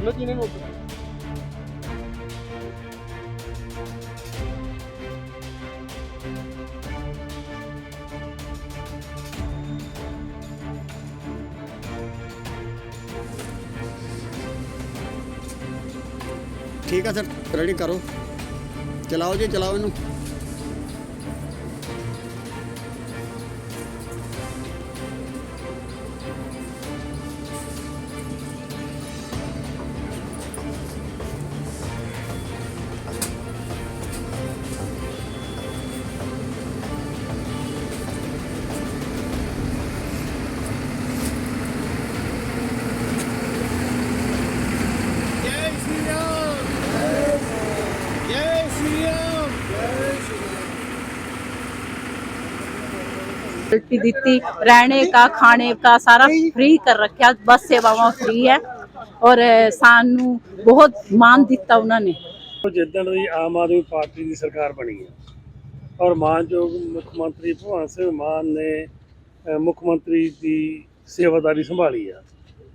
ਦਿੰਦਾ ਜੀ ਇਹਨਾਂ ਨੂੰ ਠੀਕ ਆ ਸਰ ਰੈਡੀ ਕਰੋ। ਚਲਾਓ ਜੀ ਚਲਾਓ ਇਹਨੂੰ। फैसिलिटी दी थी रहने का खाने का सारा फ्री कर रखा बस सेवावां फ्री है और सानू बहुत मान दिता उन्होंने ਉਹ ਜਿੱਦਣ ਦੀ ਆਮ ਆਦਮੀ ਪਾਰਟੀ ਦੀ ਸਰਕਾਰ ਬਣੀ ਹੈ ਔਰ ਮਾਨਯੋਗ ਮੁੱਖ ਮੰਤਰੀ ਭਗਵੰਤ ਸਿੰਘ ਮਾਨ ਨੇ ਅ, ਮੁੱਖ ਮੰਤਰੀ ਦੀ ਸੇਵਾਦਾਰੀ ਸੰਭਾਲੀ ਆ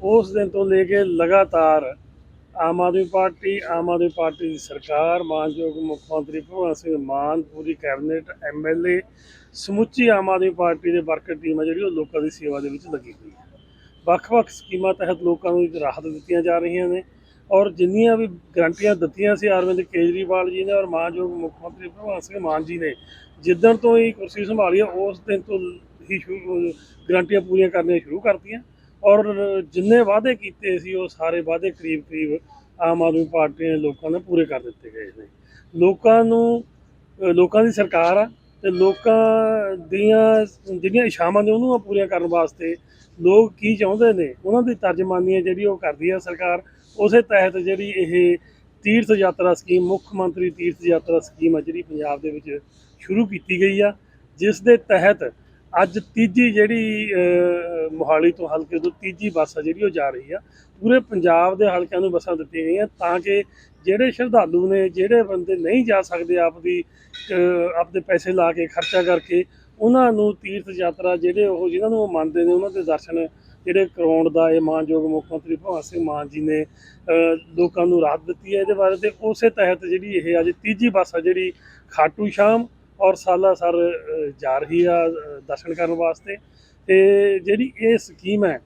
ਉਸ ਦਿਨ ਤੋਂ ਲੈ ਕੇ ਲਗਾਤਾਰ ਆਮ ਆਦਮੀ ਪਾਰਟੀ, ਆਮ ਆਦਮੀ ਪਾਰਟੀ ਦੀ ਸਰਕਾਰ, ਮਾਨਯੋਗ ਮੁੱਖ ਮੰਤਰੀ ਭਗਵੰਤ ਸਿੰਘ ਮਾਨ, ਪੂਰੀ ਕੈਬਨਿਟ ਐਮਐਲਏ ਸਮੁੱਚੀ ਆਮ ਆਦਮੀ ਪਾਰਟੀ ਦੇ ਵਰਕਰ ਟੀਮ ਆ ਜਿਹੜੀ ਉਹ ਲੋਕਾਂ ਦੀ ਸੇਵਾ ਦੇ ਵਿੱਚ ਲੱਗੀ ਹੋਈ ਹੈ। ਵੱਖ-ਵੱਖ ਸਕੀਮਾਂ ਤਹਿਤ ਲੋਕਾਂ ਨੂੰ ਰਾਹਤ ਦਿੱਤੀਆਂ ਜਾ ਰਹੀਆਂ ਨੇ ਔਰ ਜਿੰਨੀਆਂ ਵੀ ਗਰੰਟੀਆਂ ਦਿੱਤੀਆਂ ਸੀ ਅਰਵਿੰਦ ਕੇਜਰੀਵਾਲ ਜੀ ਨੇ ਔਰ ਮਾਨਯੋਗ ਮੁੱਖ ਮੰਤਰੀ ਭਗਵੰਤ ਸਿੰਘ ਮਾਨ ਜੀ ਨੇ, ਜਿੱਦਣ ਤੋਂ ਹੀ ਕੁਰਸੀ ਸੰਭਾਲੀ ਹੈ, ਉਸ ਦਿਨ ਤੋਂ ਹੀ ਸ਼ੁਰੂ- ਗਰੰਟੀਆਂ ਪੂਰੀਆਂ ਕਰਨੀਆਂ ਸ਼ੁਰੂ ਕਰਤੀਆਂ। ਔਰ ਜਿੰਨੇ ਵਾਅਦੇ ਕੀਤੇ ਸੀ, ਉਹ ਸਾਰੇ ਵਾਅਦੇ ਕਰੀਬ ਕਰੀਬ ਆਮ ਆਦਮੀ ਪਾਰਟੀ ਨੇ ਲੋਕਾਂ ਨੇ ਪੂਰੇ ਕਰ ਦਿੱਤੇ ਗਏ ਨੇ। ਲੋਕਾਂ ਨੂੰ ਲੋਕਾਂ ਦੀ ਸਰਕਾਰ ਆ ਤੇ ਲੋਕਾਂ ਦੀਆਂ, ਜਿਹੜੀਆਂ ਇਸ਼ਾਵਾਂ ਨੇ, ਉਹਨੂੰ ਪੂਰੀਆਂ ਕਰਨ ਵਾਸਤੇ ਲੋਕ ਕੀ ਚਾਹੁੰਦੇ ਨੇ, ਉਹਨਾਂ ਦੀ ਤਰਜਮਾਨੀ ਹੈ ਜਿਹੜੀ ਉਹ ਕਰਦੀ ਆ ਸਰਕਾਰ, ਉਸੇ ਤਹਿਤ ਜਿਹੜੀ ਇਹ ਤੀਰਥ ਯਾਤਰਾ ਸਕੀਮ, ਮੁੱਖ ਮੰਤਰੀ ਤੀਰਥ ਯਾਤਰਾ ਸਕੀਮ ਆ ਜਿਹੜੀ ਪੰਜਾਬ ਦੇ ਵਿੱਚ ਸ਼ੁਰੂ ਕੀਤੀ ਗਈ ਆ, ਜਿਸ ਦੇ ਤਹਿਤ ਅੱਜ ਤੀਜੀ ਜਿਹੜੀ ਮੋਹਾਲੀ ਤੋਂ ਹਲਕੇ ਤੋਂ ਤੀਜੀ ਬੱਸ ਆ ਜਿਹੜੀ ਉਹ ਜਾ ਰਹੀ ਆ। ਪੂਰੇ ਪੰਜਾਬ ਦੇ ਹਲਕਿਆਂ ਨੂੰ ਬੱਸਾਂ ਦਿੱਤੀਆਂ ਗਈਆਂ ਤਾਂ ਕਿ ਜਿਹੜੇ ਸ਼ਰਧਾਲੂ ਨੇ ਜਿਹੜੇ ਬੰਦੇ ਨਹੀਂ ਜਾ ਸਕਦੇ ਆਪਦੀ ਅਹ, ਆਪਦੇ ਪੈਸੇ ਲਾ ਕੇ ਖਰਚਾ ਕਰਕੇ ਉਹਨਾਂ ਨੂੰ ਤੀਰਥ ਯਾਤਰਾ ਜਿਹੜੇ ਉਹ ਜਿਨ੍ਹਾਂ ਨੂੰ ਉਹ ਮੰਨਦੇ ਨੇ ਉਹਨਾਂ ਦੇ ਦਰਸ਼ਨ ਜਿਹੜੇ ਕਰਾਉਣ ਦਾ ਇਹ ਮਾਨਯੋਗ ਮੁੱਖ ਮੰਤਰੀ ਭਗਵੰਤ ਸਿੰਘ ਮਾਨ ਜੀ ਨੇ ਲੋਕਾਂ ਨੂੰ ਰਾਹਤ ਦਿੱਤੀ ਹੈ। ਇਹਦੇ ਬਾਰੇ ਤੇ ਉਸੇ ਤਹਿਤ ਜਿਹੜੀ ਇਹ ਅੱਜ ਤੀਜੀ ਬੱਸ ਆ ਜਿਹੜੀ ਖਾਟੂ ਸ਼ਾਮ ਔਰ ਸਾਲਾਸਰ ਅਹ, ਜਾ ਰਹੀ ਆ ਦਰਸ਼ਨ ਕਰਨ ਵਾਸਤੇ। ਤੇ ਜਿਹੜੀ ਇਹ ਸਕੀਮ ਹੈ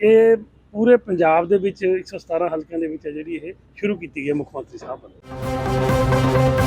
ਇਹ ਪੂਰੇ ਪੰਜਾਬ ਦੇ ਵਿੱਚ 117 ਹਲਕਿਆਂ ਦੇ ਵਿੱਚ ਹੈ ਜਿਹੜੀ ਇਹ ਸ਼ੁਰੂ ਕੀਤੀ ਗਈ ਹੈ ਮੁੱਖ ਮੰਤਰੀ ਸਾਹਿਬ ਵੱਲੋਂ।